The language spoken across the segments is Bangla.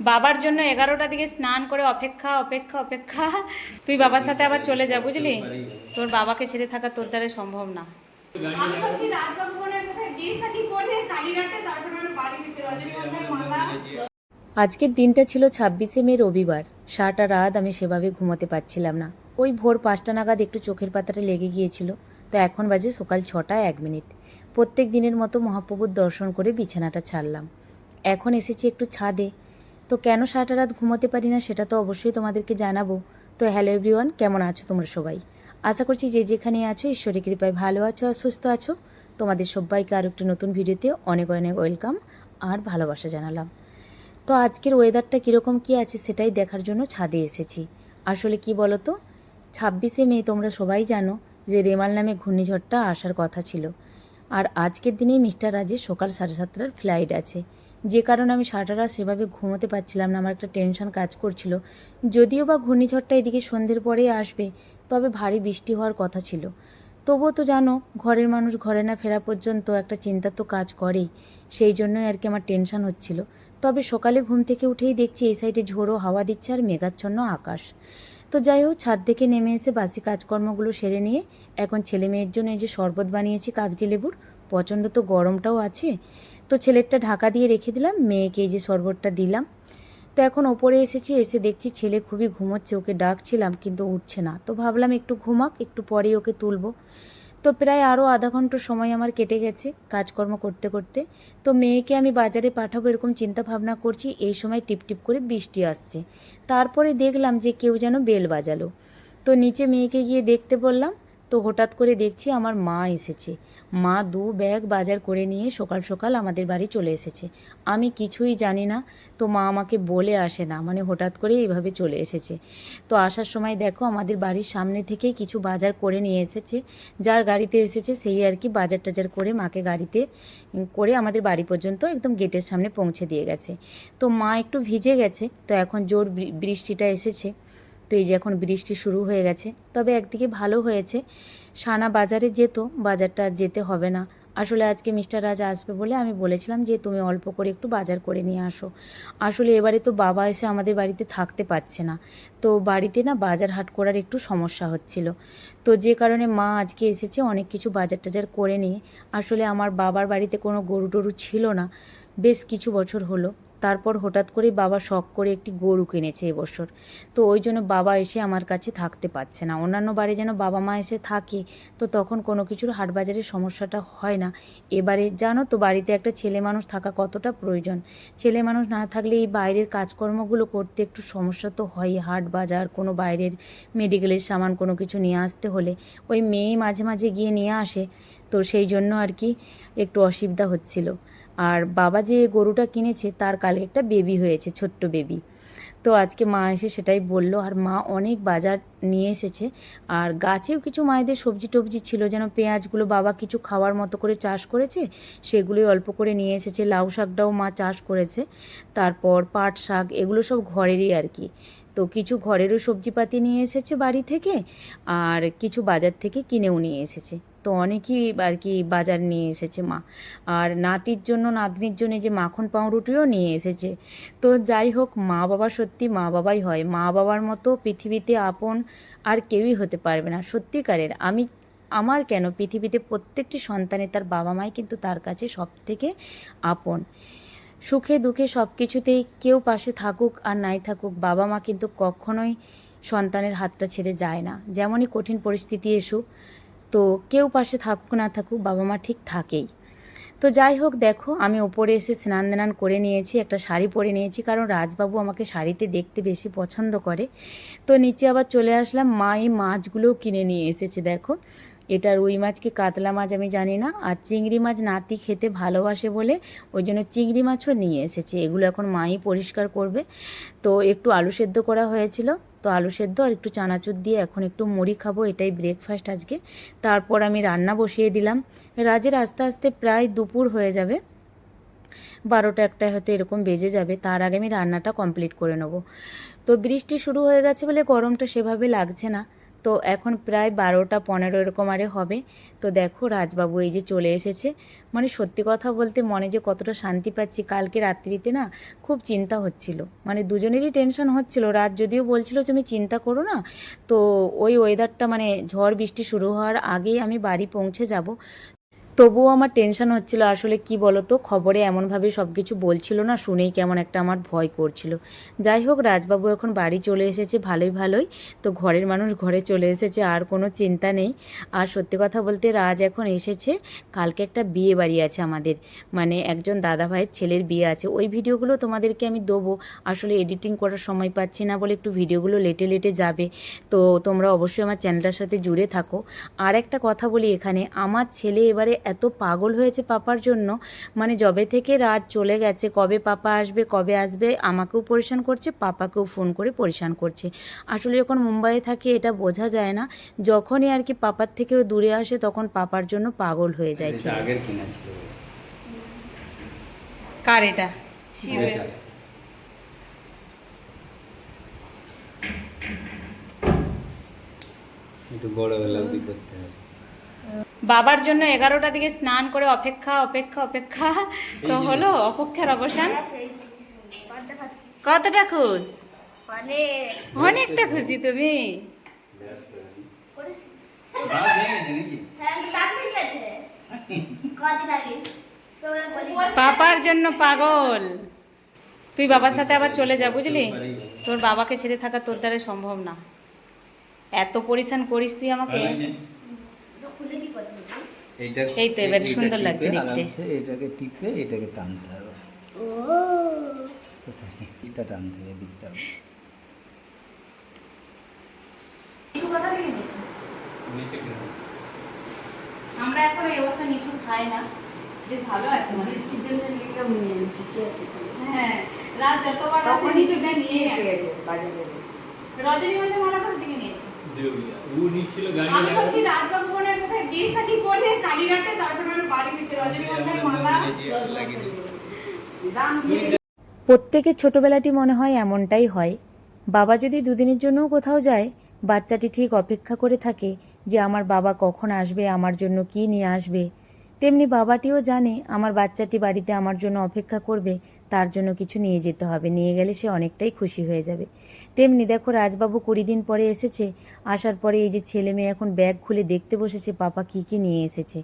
বাবার জন্য এগারোটা দিকে স্নান করে অপেক্ষা অপেক্ষা অপেক্ষা। তুই বাবার সাথে আবার চলে যা বুঝলি? তোর বাবাকে ছেড়ে থাকা তোর দ্বারা সম্ভব না। আজকের দিনটা ছিল ছাব্বিশে মে রবিবার। সারাটা রাত আমি সেভাবে ঘুমোতে পারছিলাম না। ওই ভোর পাঁচটা নাগাদ একটু চোখের পাতাটা লেগে গিয়েছিল। তো এখন বাজে সকাল ছটা এক মিনিট। প্রত্যেক দিনের মতো মহাপ্রভুর দর্শন করে বিছানাটা ছাড়লাম। এখন এসেছি একটু ছাদে। তো কেন সারাটা রাত ঘুমোতে পারি না সেটা তো অবশ্যই তোমাদেরকে জানাব। তো হ্যালো এভরিওয়ান, কেমন আছো তোমরা সবাই? আশা করছি যে যেখানে আছো, ঈশ্বরের কৃপায় ভালো আছো আর সুস্থ আছো। তোমাদের সবাইকে আর একটি নতুন ভিডিওতে অনেক অনেক ওয়েলকাম আর ভালোবাসা জানালাম। তো আজকের ওয়েদারটা কীরকম কী আছে সেটাই দেখার জন্য ছাদে এসেছি। আসলে কি বলো তো ছাব্বিশে মে তোমরা সবাই জানো যে রেমাল নামে ঘূর্ণিঝড়টা আসার কথা ছিল। আর আজকের দিনেই মিস্টার রাজের সকাল সাড়ে সাতটার ফ্লাইট আছে। যে কারণে আমি সারাটা সেভাবে ঘুমোতে পারছিলাম না, আমার একটা টেনশন কাজ করছিল। যদিও বা ঘূর্ণিঝড়টা এদিকে সন্ধ্যের পরেই আসবে, তবে ভারী বৃষ্টি হওয়ার কথা ছিল। তবুও তো জানো, ঘরের মানুষ ঘরে না ফেরা পর্যন্ত একটা চিন্তা তো কাজ করেই, সেই জন্যই আর কি আমার টেনশন হচ্ছিল। তবে সকালে ঘুম থেকে উঠেই দেখছি এই সাইডে ঝোড়ো হাওয়া দিচ্ছে আর মেঘাচ্ছন্ন আকাশ। তো যাই হোক, ছাদ থেকে নেমে এসে বাসি কাজকর্মগুলো সেরে নিয়ে এখন ছেলে মেয়ের জন্য এই যে শরবত বানিয়েছি কাগজি লেবুর, প্রচণ্ড তো গরমটাও আছে তো ছেলেরটা ঢাকা দিয়ে রেখে দিলাম, মেয়েকে এই যে শরবতটা দিলাম। তো এখন ওপরে এসেছি, এসে দেখছি ছেলে খুবই ঘুমোচ্ছে, ওকে ডাকছিলাম কিন্তু উঠছে না। তো ভাবলাম একটু ঘুমাক, একটু পরেই ওকে তুলবো। তো প্রায় আরও আধা ঘণ্টা সময় আমার কেটে গেছে কাজকর্ম করতে করতে। তো মেয়েকে আমি বাজারে পাঠাবো এরকম চিন্তা ভাবনা করছি, এই সময় টিপটিপ করে বৃষ্টি আসছে। তারপরে দেখলাম যে কেউ যেন বেল বাজালো। তো নিচে মেয়েকে গিয়ে দেখতে বললাম তো হঠাৎ করে দেখছি আমার মা এসেছে। মা দু ব্যাগ বাজার করে নিয়ে সকাল সকাল আমাদের বাড়ি চলে এসেছে। আমি কিছুই জানি না, তো মা আমাকে বলে আসে না মানে হঠাৎ করে এইভাবে চলে এসেছে। তো আসার সময় দেখো আমাদের বাড়ির সামনে থেকেই কিছু বাজার করে নিয়ে এসেছে। যার গাড়িতে এসেছে সেই আর কি বাজার টাজার করে মাকে গাড়িতে করে আমাদের বাড়ি পর্যন্ত একদম গেটের সামনে পৌঁছে দিয়ে গেছে। তো মা একটু ভিজে গেছে, তো এখন জোর বৃষ্টিটা এসেছে। তো এই যে এখন বৃষ্টি শুরু হয়ে গেছে, তবে একদিকে ভালো হয়েছে। সানা বাজারে যেত, বাজারটা যেতে হবে না। আসলে আজকে মিস্টার রাজ আসবে বলে আমি বলেছিলাম যে, তুমি অল্প করে একটু বাজার করে নিয়ে আসো। আসলে এবারে তো বাবা এসে আমাদের বাড়িতে থাকতে পারছে না। তো বাড়িতে না বাজার হাট করার একটু সমস্যা হচ্ছিল। তো যে কারণে মা আজকে এসেছে অনেক কিছু বাজার টাজার করে নিয়ে। আসলে আমার বাবার বাড়িতে কোনো গরু টরু ছিল না। বেশ কিছু বছর হলো। তারপর হঠাৎ করেই বাবা শখ করে একটি গরু কিনেছে এবছর তো ওই জন্য বাবা এসে আমার কাছে থাকতে পারছে না। অন্যান্য বাড়ি যেন বাবা মা এসে থাকে, তো তখন কোনো কিছুর হাট বাজারের সমস্যাটা হয় না। এবারে জানো তো বাড়িতে একটা ছেলে মানুষ থাকা কতটা প্রয়োজন। ছেলে মানুষ না থাকলে এই বাইরের কাজকর্মগুলো করতে একটু সমস্যা তো হয়। হাট বাজার, কোনো বাইরের মেডিকেলের সামান কোনো কিছু নিয়ে আসতে হলে ওই মেয়ে মাঝে মাঝে গিয়ে নিয়ে আসে। তো সেই জন্য আর কি একটু অসুবিধা হচ্ছিল। আর বাবা যে গরুটা কিনেছে, তার কালে একটা বেবি হয়েছে, ছোট্ট বেবি তো আজকে মা এসে সেটাই বলল, আর মা অনেক বাজার নিয়ে এসেছে, আর গাছেও কিছু মায়েদের সবজি টবজি ছিল, যেন পেঁয়াজগুলো বাবা কিছু খাওয়ার মতো করে চাষ করেছে, সেগুলোই অল্প করে নিয়ে এসেছে, লাউ শাকটাও মা চাষ করেছে, তারপর পাট শাক, এগুলো সব ঘরেরই আর কি। তো কিছু ঘরেরও সবজিপাতি নিয়ে এসেছে বাড়ি থেকে, আর কিছু বাজার থেকে কিনেও নিয়ে এসেছে। তো অনেকই আর কি বাজার নিয়ে এসেছে মা। আর নাতির জন্য, নাতনির জন্য যে মাখন পাউরুটিও নিয়ে এসেছে। তো যাই হোক মা বাবা সত্যি মা বাবাই হয়। মা বাবার মতো পৃথিবীতে আপন আর কেউই হতে পারবে না, সত্যিকারের। আমি, আমার কেন পৃথিবীতে প্রত্যেকটি সন্তানের তার বাবা মাই কিন্তু তার কাছে সব থেকে আপন। সুখে দুঃখে সব কিছুতেই কেউ পাশে থাকুক আর নাই থাকুক বাবা মা কিন্তু কখনোই সন্তানের হাতটা ছেড়ে যায় না। যেমনই কঠিন পরিস্থিতি এসুক তো কেউ পাশে থাকুক না থাকুক বাবা মা ঠিক থাকেই। তো যাই হোক, দেখো, আমি ওপরে এসে স্নান দান করে নিয়েছি, একটা শাড়ি পরে নিয়েছি, কারণ রাজবাবু আমাকে শাড়িতে দেখতে বেশি পছন্দ করে। তো নিচে আবার চলে আসলাম, মা এই মাছগুলোও কিনে নিয়ে এসেছে, দেখো। এটা রুই মাছ কি কাতলা মাছ আমি জানি না, আর চিংড়ি মাছ নাতি খেতে ভালোবাসে বলে ওই জন্য চিংড়ি মাছও নিয়ে এসেছে। এগুলো এখন মাই পরিষ্কার করবে। তো একটু আলু সেদ্ধ করা হয়েছিল তো আলু সেদ্ধ আর একটু চানাচুর দিয়ে এখন একটু মুড়ি খাব, এটাই ব্রেকফাস্ট আজকে। তারপর আমি রান্না বসিয়ে দিলাম। রাজের আস্তে আস্তে প্রায় দুপুর হয়ে যাবে। বারোটা একটা হয়তো এরকম বেজে যাবে, তার আগে আমি রান্নাটা কমপ্লিট করে নেব। তো বৃষ্টি শুরু হয়ে গেছে বলে গরমটা সেভাবে লাগছে না। তো এখন প্রায় বারোটা, পনেরো এরকম আরে হবে। তো দেখো রাজবাবু এই যে চলে এসেছে। মানে সত্যি কথা বলতে মনে যে কতটা শান্তি পাচ্ছি। কালকে রাত্রিতে না খুব চিন্তা হচ্ছিল। মানে দুজনেরই টেনশন হচ্ছিল। রাত যদিও বলছিল তুমি চিন্তা করো না। তো ওই ওয়েদারটা মানে ঝড় বৃষ্টি শুরু হওয়ার আগেই আমি বাড়ি পৌঁছে যাব। তবুও আমার টেনশন হচ্ছিল আসলে কি বলতো? খবরে এমনভাবে সব কিছু বলছিল না, শুনেই কেমন একটা আমার ভয় করছিল। যাই হোক, রাজবাবু এখন বাড়ি চলে এসেছে ভালোই ভালোই। তো ঘরের মানুষ ঘরে চলে এসেছে, আর কোনো চিন্তা নেই। আর সত্যি কথা বলতে রাজ এখন এসেছে। কালকে একটা বিয়ে বাড়ি আছে আমাদের। মানে একজন দাদা ভাইয়ের ছেলের বিয়ে আছে। ওই ভিডিওগুলো তোমাদেরকে আমি দেবো। আসলে এডিটিং করার সময় পাচ্ছি না বলে একটু ভিডিওগুলো লেটে লেটে যাবে। তো তোমরা অবশ্যই আমার চ্যানেলটার সাথে জুড়ে থাকো। আর একটা কথা বলি এখানে, আমার ছেলে এবারে এত পাগল হয়েছে পাপার জন্য। মানে যবে থেকে রাত চলে গেছে কবে পাপা আসবে কবে আসবে আমাকেও পরিশান করছে পাপাকেও ফোন করে পরিশান করছে। আসলে যখন মুম্বাইয়ে থাকে এটা বোঝা যায় না যখনই আর কি পাপার থেকেও দূরে আসে তখন পাপার জন্য পাগল হয়ে যায় কার এটা? এটা। একটু বড়বেলা অবধি করতে হবে। বাবার জন্য এগারোটা দিকে স্নান করে অপেক্ষা অপেক্ষা অপেক্ষা। তো হলো অপেক্ষার অবসান। কতটা খুশ? অনেক অনেকটা খুশি তুমি। পাপার জন্য পাগল। তুই বাবার সাথে আবার চলে যা বুঝলি? তোর বাবাকে ছেড়ে থাকা তোর দ্বারা সম্ভব না। এত পরিশ্রম করিস তুই আমাকে ভালো হয়েছে? এটা খুলে কি করে বলব? এইটা এই তো এবারে সুন্দর লাগছে দেখতে। এটাকে টিপে এটাকে টানতে হবে। এটা টানতে হবে দিকটা কিছু কথা ভেঙে গেছে আমরা এখন এই অবস্থা নিচু খাই না। যে ভালো আছে। মানে হ্যাঁ রাত যতবার আসে নিচু নিয়ে গেছে রজনীগন্ধা মালা কোথা থেকে নিয়েছে। ও নিচ্ছিল গাড়ি আমি ভাবছি রাজবাবু মনে হয় বিয়ে কালীঘাটে তারপরে আমি বাড়ি ফিরছে রজনীগন্ধার মালা। প্রত্যেকের ছোটবেলাটি মনে হয় এমনটাই হয়। বাবা যদি দুদিনের জন্যও কোথাও যায় বাচ্চাটি ঠিক অপেক্ষা করে থাকে যে আমার বাবা কখন আসবে আমার জন্য কি নিয়ে আসবে। তেমনি বাবাটিও জানে আমার বাচ্চাটি বাড়িতে আমার জন্য অপেক্ষা করবে, তার জন্য কিছু নিয়ে যেতে হবে, নিয়ে গেলে সে অনেকটাই খুশি হয়ে যাবে। তেমনি দেখো রাজবাবু কুড়ি দিন পরে এসেছে, আসার পরে এই যে ছেলে মেয়ে এখন ব্যাগ খুলে দেখতে বসেছে, পাপা কি কি নিয়ে এসেছে।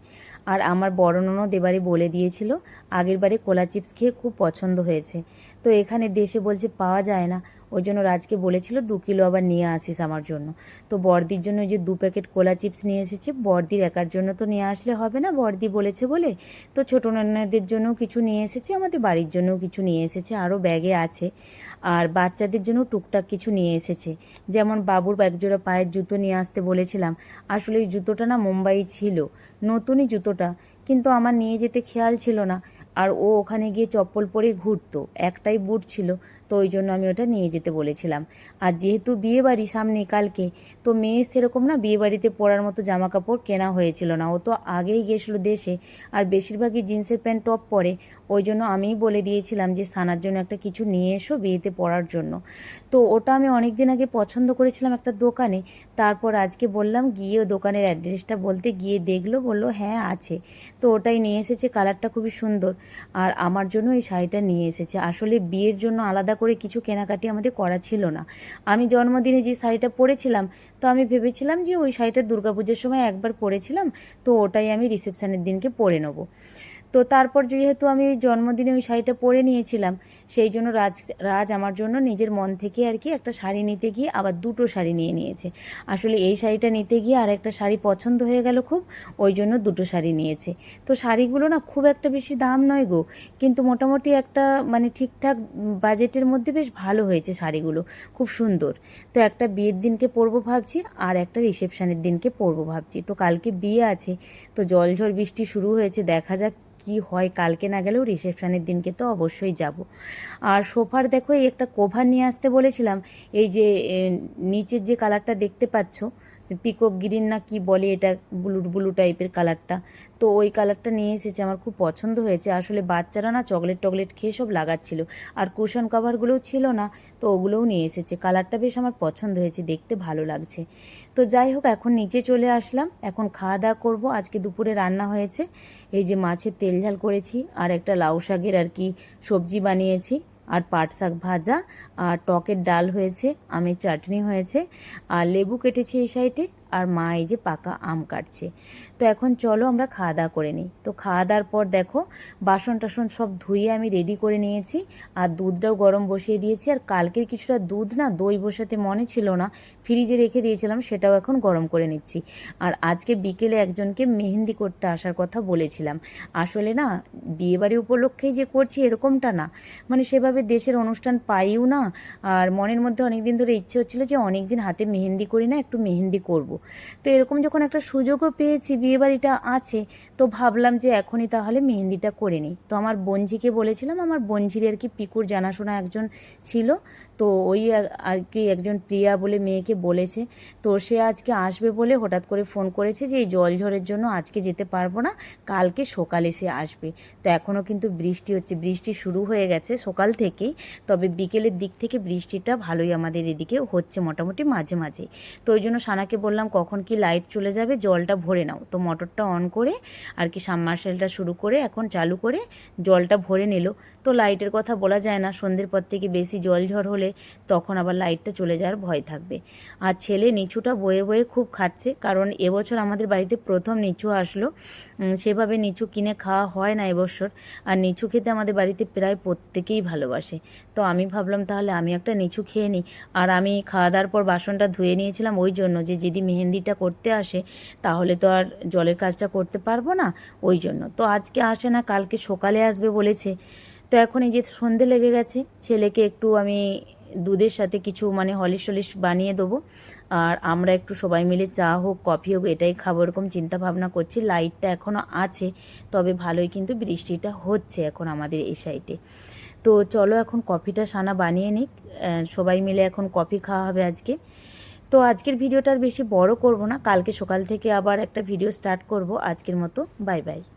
আর আমার বড় ননদ এবারে বলে দিয়েছিল, আগের বারে কোলা চিপস খেয়ে খুব পছন্দ হয়েছে। তো এখানে দেশে বলছে পাওয়া যায় না ওই জন্য রাজকে বলেছিল দু কিলো আবার নিয়ে আসিস আমার জন্য। তো বর্দির জন্য যে দু প্যাকেট কোলা চিপস নিয়ে এসেছে, বর্দির একার জন্য তো নিয়ে আসলে হবে না, বর্দি বলেছে বলে। তো ছোটো নানাদের জন্যও কিছু নিয়ে এসেছে, আমাদের বাড়ির জন্যও কিছু নিয়ে এসেছে, আরও ব্যাগে আছে। আর বাচ্চাদের জন্য টুকটাক কিছু নিয়ে এসেছে। যেমন বাবুর একজোড়া পায়ের জুতো নিয়ে আসতে বলেছিলাম, আসলে এই জুতোটা না মুম্বাই ছিল, নতুনই জুতোটা, কিন্তু আমার নিয়ে যেতে খেয়াল ছিল না। আর ও ওখানে গিয়ে চপ্পল পরে ঘুরতো, একটাই বুট ছিল তো ওই জন্য আমি ওটা নিয়ে যেতে বলেছিলাম। আর যেহেতু বিয়ে বাড়ি সামনে কালকে, তো মেয়ে সেরকম না বিয়ে বাড়িতে পরার মতো জামা কাপড় কেনা হয়েছিল না। ও তো আগেই গেছিল দেশে, আর বেশিরভাগই জিন্সের প্যান্ট টপ পরে। ওই জন্য আমিই বলে দিয়েছিলাম যে, সানার জন্য একটা কিছু নিয়ে এসো বিয়েতে পরার জন্য। তো ওটা আমি অনেক দিন আগে পছন্দ করেছিলাম একটা দোকানে। তারপর আজকে বললাম, গিয়ে দোকানের অ্যাড্রেসটা বলতে গিয়ে দেখল, বলল হ্যাঁ আছে। তো ওটাই নিয়ে এসেছে, কালারটা খুবই সুন্দর। আর আমার জন্য এই শাড়িটা নিয়ে এসেছে। আসলে বিয়ের জন্য আলাদা করে কিছু কেনাকাটি আমাদের করা ছিল না। আমি জন্মদিনে যে শাড়িটা পরেছিলাম, তো আমি ভেবেছিলাম যে ওই শাড়িটা দুর্গাপুজোর সময় একবার পরেছিলাম, তো ওটাই আমি রিসেপশানের দিনকে পরে নেব। তো তারপর যেহেতু আমি ওই জন্মদিনে ওই শাড়িটা পরে নিয়েছিলাম, সেই জন্য রাজ রাজ আমার জন্য নিজের মন থেকে আর কি একটা শাড়ি নিতে গিয়ে আবার দুটো শাড়ি নিয়ে নিয়েছে। আসলে এই শাড়িটা নিতে গিয়ে আর একটা শাড়ি পছন্দ হয়ে গেল খুব, ওই জন্য দুটো শাড়ি নিয়েছে। তো শাড়িগুলো না খুব একটা বেশি দাম নয় গো, কিন্তু মোটামুটি একটা মানে ঠিকঠাক বাজেটের মধ্যে বেশ ভালো হয়েছে শাড়িগুলো, খুব সুন্দর। তো একটা বিয়ের দিনকে পরবো ভাবছি, আর একটা রিসেপশনের দিনকে পরবো ভাবছি। তো কালকে বিয়ে আছে, তো জল ঝড় বৃষ্টি শুরু হয়েছে, দেখা যাক কি হয়, কালকে না গেলেও রিসেপশনের দিনকে তো অবশ্যই যাব। আর সোফার দেখো, এই একটা কোভার নিয়ে আসতে বলেছিলাম, এই যে নিচের যে কালারটা দেখতে পাচ্ছ পিকক গ্রিন না কি বলে এটা ব্লু ব্লু টাইপের কালারটা তো ওই কালারটা নিয়ে এসেছে, আমার খুব পছন্দ হয়েছে। আসলে বাচ্চারা না চকলেট টকলেট খেয়ে সব লাগাচ্ছিল। আর কুশন কভারগুলোও ছিল না, তো ওগুলোও নিয়ে এসেছে। কালারটা বেশ আমার পছন্দ হয়েছে, দেখতে ভালো লাগছে। তো যাই হোক, এখন নিচে চলে আসলাম। এখন খাওয়া দাওয়া করব। আজকে দুপুরে রান্না হয়েছে। এই যে মাছের তেল ঝাল করেছি, আর একটা লাউ শাকের আর কি সবজি বানিয়েছি। আর পাট শাক ভাজা, আর টকের ডাল হয়েছে, আমের চাটনি হয়েছে, আর লেবু কেটেছে এই সাইডে, আর মা এই যে পাকা আম কাটছে। তো এখন চলো আমরা খাওয়া দাওয়া করে নিই। তো খাওয়া দাওয়ার পর দেখো বাসন টাসন সব ধুয়ে আমি রেডি করে নিয়েছি। আর দুধটাও গরম বসিয়ে দিয়েছি। আর কালকের কিছুটা দুধ না দই বসাতে মনে ছিল না, ফ্রিজে রেখে দিয়েছিলাম, সেটাও এখন গরম করে নিচ্ছি। আর আজকে বিকেলে একজনকে মেহেন্দি করতে আসার কথা বলেছিলাম। আসলে না, বিয়েবাড়ি উপলক্ষেই যে করছি এরকমটা না। মানে সেভাবে দেশের অনুষ্ঠান পাইও না। আর মনের মধ্যে অনেক দিন ধরে ইচ্ছে হচ্ছিল যে অনেক দিন হাতে মেহেন্দি করি না, একটু মেহেন্দি করব। তো এরকম যখন একটা সুযোগও পেয়েছি বিয়েবাড়িটা আছে, তো ভাবলাম যে এখনই তাহলে মেহেন্দিটা করে নিই। তো আমার বঞ্জিকে বলেছিলাম, আমার বঞ্জির আর কি পিকুর জানাশোনা একজন ছিল, তো ওই আর- কি একজন প্রিয়া বলে মেয়েকে বলেছে। তো সে আজকে আসবে বলে হঠাৎ করে ফোন করেছে যে, এই জল ঝড়ের জন্য আজকে যেতে পারব না, কালকে সকালে সে আসবে। তো এখনও কিন্তু বৃষ্টি হচ্ছে, বৃষ্টি শুরু হয়ে গেছে সকাল থেকেই, তবে বিকেলের দিক থেকে বৃষ্টিটা ভালোই আমাদের এদিকে হচ্ছে মোটামুটি মাঝে মাঝে। তো ওই জন্য সানাকে বললাম, কখন কি লাইট চলে যাবে, জলটা ভরে নাও। তো মোটরটা অন করে আর কি সাবমার্সেলটা শুরু করে এখন চালু করে জলটা ভরে নিল। তো লাইটের কথা বলা যায় না। সন্ধ্যের পর থেকে বেশি জল ঝড় হলে তখন আবার লাইটটা চলে যাওয়ার ভয় থাকবে। আর ছেলে নিচুটা বয়ে বয়ে খুব খাচ্ছে, কারণ এবছর আমাদের বাড়িতে প্রথম নিচু আসলো। সেভাবে নিচু কিনে খাওয়া হয় না এবছর। আর নিচু খেতে আমাদের বাড়িতে প্রায় প্রত্যেকেই ভালোবাসে। তো আমি ভাবলাম তাহলে আমি একটা নিচু খেয়ে নিই। আর আমি খাওয়া দাওয়ার পর বাসনটা ধুয়ে নিয়েছিলাম ওই জন্য যে যদি মেহেন্দিটা করতে আসে, তাহলে তো আর জলের কাজটা করতে পারব না ওই জন্য। তো আজকে আসে না, কালকে সকালে আসবে বলেছে। তো এখন এই যে সন্ধে লেগে গেছে, ছেলেকে একটু আমি দুধের সাথে কিছু মানে হলিশ টলিশ বানিয়ে দেবো। আর আমরা একটু সবাই মিলে চা হোক, কফি হোক, এটাই খাব এরকম চিন্তা ভাবনা করছি। লাইটটা এখনও আছে, তবে ভালোই কিন্তু বৃষ্টিটা হচ্ছে এখন আমাদের এই সাইডে তো চলো এখন কফিটা সানা বানিয়ে নিক। সবাই মিলে এখন কফি খাওয়া হবে আজকে। তো আজকের ভিডিওটা আর বেশি বড় করব না, কালকে সকাল থেকে আবার একটা ভিডিও স্টার্ট করব। আজকের মতো বাই বাই